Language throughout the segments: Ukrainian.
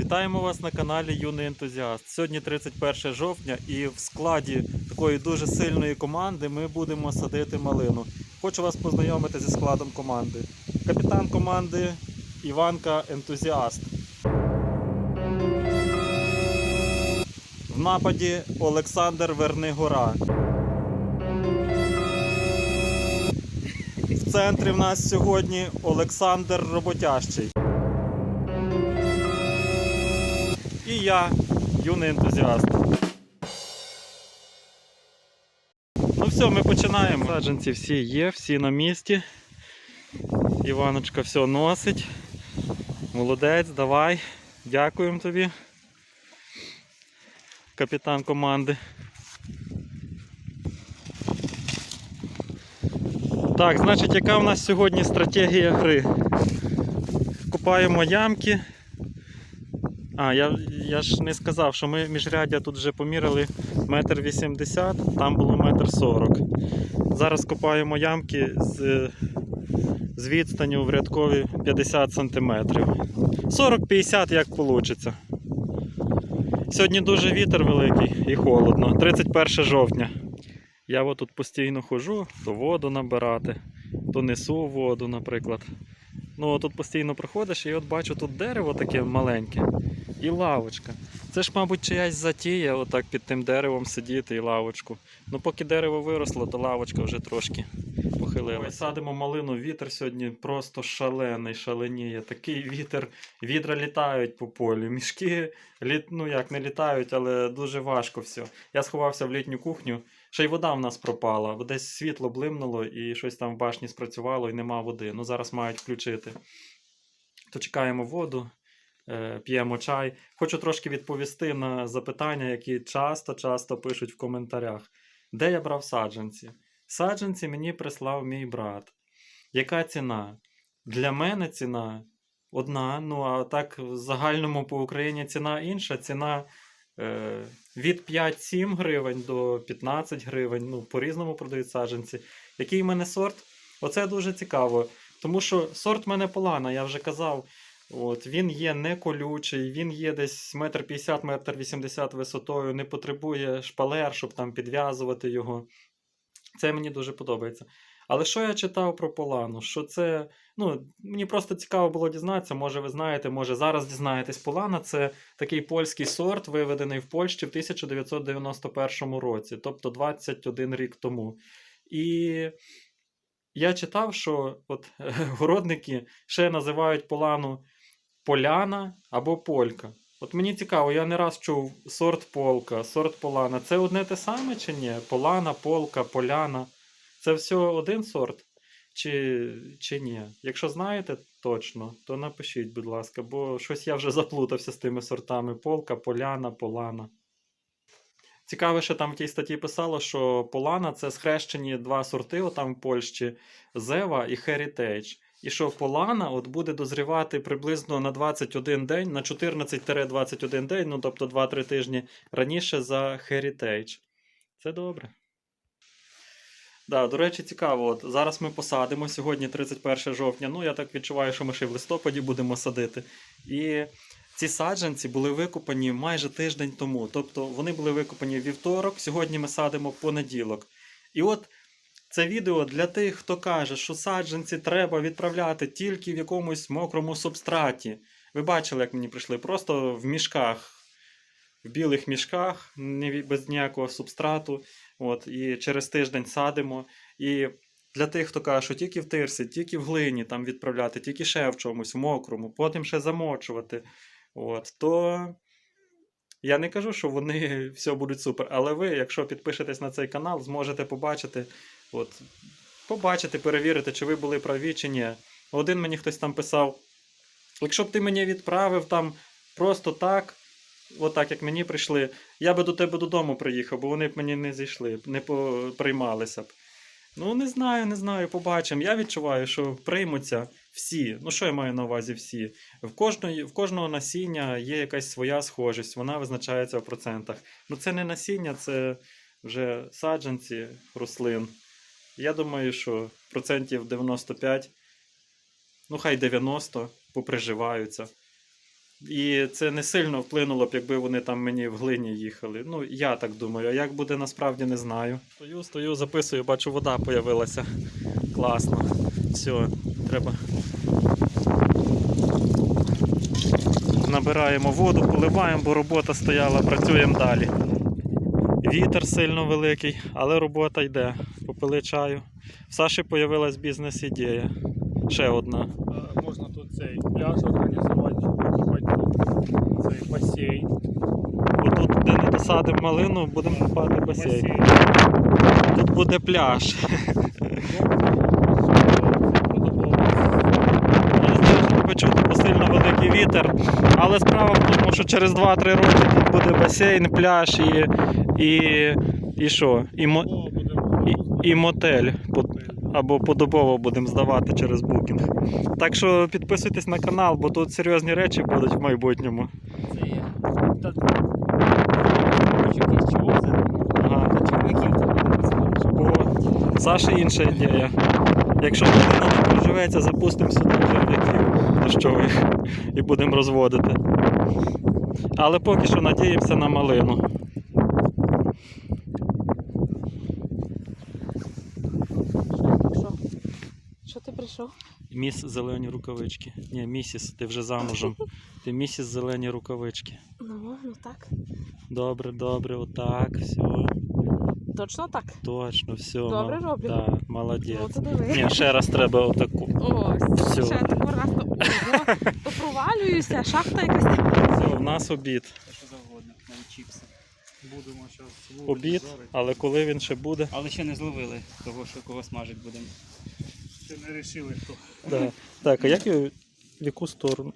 Вітаємо вас на каналі Юний Ентузіаст. Сьогодні 31 жовтня і в складі такої дуже сильної команди ми будемо садити малину. Хочу вас познайомити зі складом команди. Капітан команди Іванка Ентузіаст. В нападі Олександр Вернигора. В центрі в нас сьогодні Олександр Роботящий. Я, юний ентузіаст. Ну все, ми починаємо. Саджанці всі є, всі на місці. Іваночка все носить. Молодець, давай. Дякуємо тобі. Капітан команди. Так, значить, яка в нас сьогодні стратегія гри? Купаємо ямки. А, я, я ж не сказав, що ми міжряддя тут вже поміряли метр вісімдесят, там було метр сорок. Зараз копаємо ямки з, з відстанню в рядкові 50 см. 40-50 як вийде. Сьогодні дуже вітер великий і холодно. 31 жовтня. Я тут постійно ходжу, то воду набирати, то несу воду, наприклад. Ну, тут постійно проходиш і от бачу тут дерево таке маленьке і лавочка. Це ж, мабуть, чиясь затія, отак під тим деревом сидіти і лавочку. Ну, поки дерево виросло, то лавочка вже трошки похилилася. Садимо малину, вітер сьогодні просто шалений, шаленіє. Такий вітер, відра літають по полю. Мішки літ, ну як не літають, але дуже важко все. Я сховався в літню кухню. Ще й вода в нас пропала, десь світло блимнуло і щось там в башні спрацювало і нема води. Ну зараз мають включити. То чекаємо воду, е, п'ємо чай. Хочу трошки відповісти на запитання, які часто-часто пишуть в коментарях. Де я брав саджанці? Саджанці мені прислав мій брат. Яка ціна? Для мене ціна одна, ну а так в загальному по Україні ціна інша. Ціна від 5-7 гривень до 15 гривень. Ну, по-різному продають саджанці. Який в мене сорт? Оце дуже цікаво. Тому що сорт в мене полана, я вже казав. От, він є не колючий, він є десь метр 50 метр 80 висотою, не потребує шпалер, щоб там підв'язувати його. Це мені дуже подобається. Але що я читав про полану? Що це. Ну, мені просто цікаво було дізнатися, може ви знаєте, може зараз дізнаєтесь. Полана це такий польський сорт, виведений в Польщі в 1991 році, тобто 21 рік тому. І я читав, що от городники ще називають полану поляна або полька. От мені цікаво, я не раз чув сорт полка, сорт полана. Це одне те саме чи ні? Полана, полка, поляна. Це все один сорт? Чи, чи ні? Якщо знаєте точно, то напишіть, будь ласка, бо щось я вже заплутався з тими сортами: полка, поляна, полана. Цікаво, що там в тій статті писало, що полана це схрещені два сорти, отам в Польщі Зева і Heritage. І що полана от буде дозрівати приблизно на 21 день, на 14-21 день, ну тобто 2-3 тижні раніше за Heritage. Це добре. Да, до речі, цікаво. От зараз ми посадимо. Сьогодні 31 жовтня. Ну, я так відчуваю, що ми ще в листопаді будемо садити. І ці саджанці були викопані майже тиждень тому. Тобто вони були викопані вівторок, сьогодні ми садимо понеділок. І от це відео для тих, хто каже, що саджанці треба відправляти тільки в якомусь мокрому субстраті. Ви бачили, як мені прийшли? Просто в мішках, білих мішках, без ніякого субстрату. От, і через тиждень садимо. І для тих, хто каже, що тільки в тирсі, тільки в глині там відправляти, тільки ще в чомусь, в мокрому, потім ще замочувати. От, то я не кажу, що вони все будуть супер. Але ви, якщо підпишетесь на цей канал, зможете побачити, от, побачити, перевірити, чи ви були праві, чи ні. Один мені хтось там писав: якщо б ти мені відправив там просто так, отак, як мені прийшли, я би до тебе додому приїхав, бо вони б мені не зійшли, не приймалися б. Ну, не знаю, не знаю, побачимо. Я відчуваю, що приймуться всі. Ну, що я маю на увазі всі? В кожної, в кожного насіння є якась своя схожість, вона визначається в процентах. Ну, це не насіння, це вже саджанці рослин. Я думаю, що процентів 95, ну хай 90 поприживаються. І це не сильно вплинуло б, якби вони там мені в глині їхали. Ну, я так думаю. А як буде насправді не знаю. Стою, стою, записую, бачу, вода появилася. Класно. Все, треба. Набираємо воду, поливаємо, бо робота стояла, працюємо далі. Вітер сильно великий, але робота йде. Попили чаю. В Саші появилась бізнес-ідея. Ще одна. Можна тут цей пляж організувати, цей басейн. Отут, де не досадимо малину, будемо купати басейн. Тут буде пляж. Знаю, почути, бо сильно великий вітер. Але справа в тому, що через 2-3 роки тут буде басейн, пляж і. і. і що? І, мо, і, і мотель. Або подобово будемо здавати через букінг. Так що підписуйтесь на канал, бо тут серйозні речі будуть в майбутньому. Саші інша ідея. Якщо людина не проживеться, запустимо сюди черв'яків дощових і будемо розводити. Але поки що надіємося на малину. Що? Що ти прийшов? Міс зелені рукавички. Ні, місіс, ти вже замужем. Ти місіс зелені рукавички. Ну, ну так. Добре, добре, отак, все, Точно так? точно, все. Добре мал- роблю? Да, Ну, молодець. це диви. Ні, ще раз треба отаку. Ось, Всьо. ще таку раз то, ого, то провалююся, шахта якась. Все, в нас обід. Та що завгодно, навіть чіпси. Будемо зараз Обід, але коли він ще буде. Але ще не зловили того, що кого смажить будемо. Ще не вирішили хто. Да. Так, а як його в яку сторону?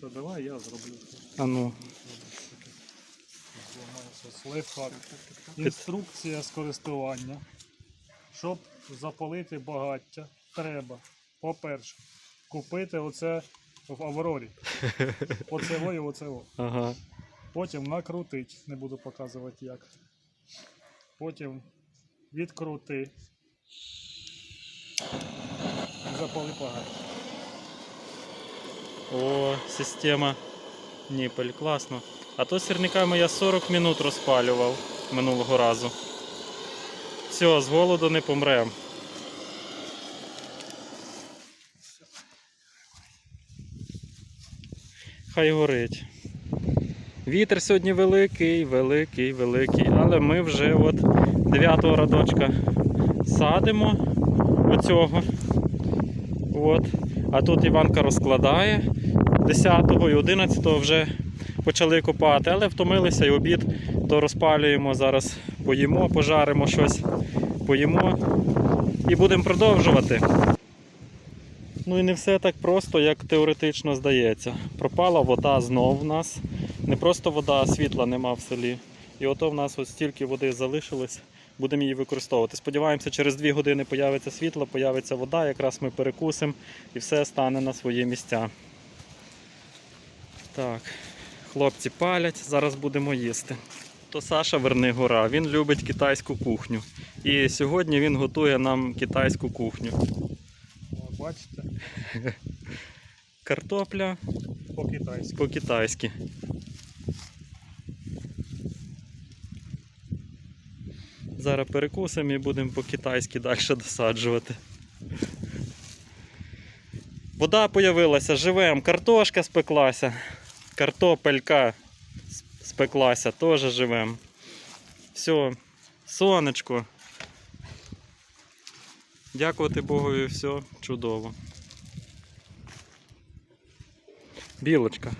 То давай я зроблю. А ну. Лайфхак. Інструкція з користування. Щоб запалити багаття, треба, по-перше, купити оце в Аврорі. Оцево і оцево. Ага. Потім накрутить, не буду показувати як. Потім відкрути. Запали багаття. О, система Ніпель, класно. А то сірниками я 40 минут розпалював минулого разу. Все, з голоду не помрем. Хай горить. Вітер сьогодні великий, великий, великий, але ми вже от 9-го радочка садимо оцього. От. А тут Іванка розкладає 10 і 11 вже почали копати, але втомилися і обід, то розпалюємо зараз, поїмо, пожаримо щось, поїмо і будемо продовжувати. Ну і не все так просто, як теоретично здається. Пропала вода знов в нас. Не просто вода, а світла нема в селі. І ото в нас ось стільки води залишилось, будемо її використовувати. Сподіваємося, через 2 години появиться світло, появиться вода, якраз ми перекусимо і все стане на свої місця. Так, хлопці палять, зараз будемо їсти. То Саша Вернигора, він любить китайську кухню. І сьогодні він готує нам китайську кухню. О, Бачите, Картопля по-китайськи. по-китайськи. Зараз перекусимо і будемо по-китайськи далі досаджувати. Вода появилася, живем, картошка спеклася, картопелька спеклася, теж живем. Все, сонечко. Дякувати Богові, все чудово. Білочка.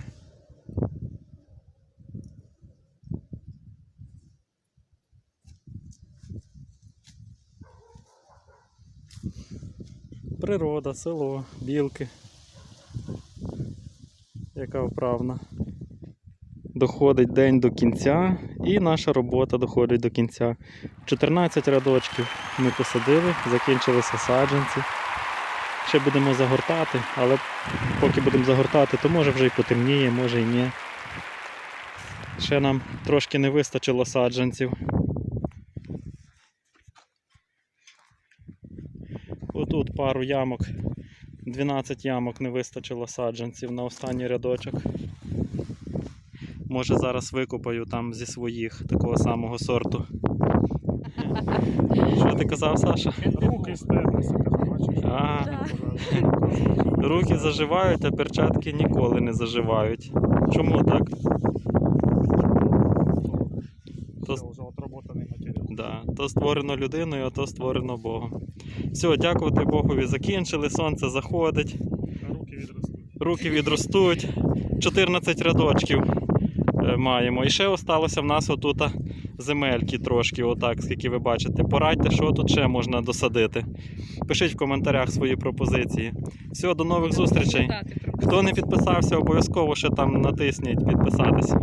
Природа, село, білки. Яка вправна. Доходить день до кінця і наша робота доходить до кінця. 14 рядочків ми посадили, закінчилися саджанці. Ще будемо загортати, але поки будемо загортати, то може вже й потемніє, може й ні. Ще нам трошки не вистачило саджанців. Отут пару ямок, 12 ямок не вистачило саджанців на останній рядочок. Може зараз викопаю там зі своїх такого самого сорту. Що ти казав, Саша? Руки стерлися, ти бачиш? Руки заживають, а перчатки ніколи не заживають. Чому так? Отработаний матеріал. Да, то створено людиною, а то створено Богом. Все, дякувати Богові, закінчили, сонце заходить, Руки відростуть. руки відростуть. 14 рядочків е, маємо. І ще осталося в нас отут земельки трошки, отак, скільки ви бачите. Порадьте, що тут ще можна досадити. Пишіть в коментарях свої пропозиції. Все, до нових зустрічей. Хто не підписався, обов'язково ще там натисніть підписатися.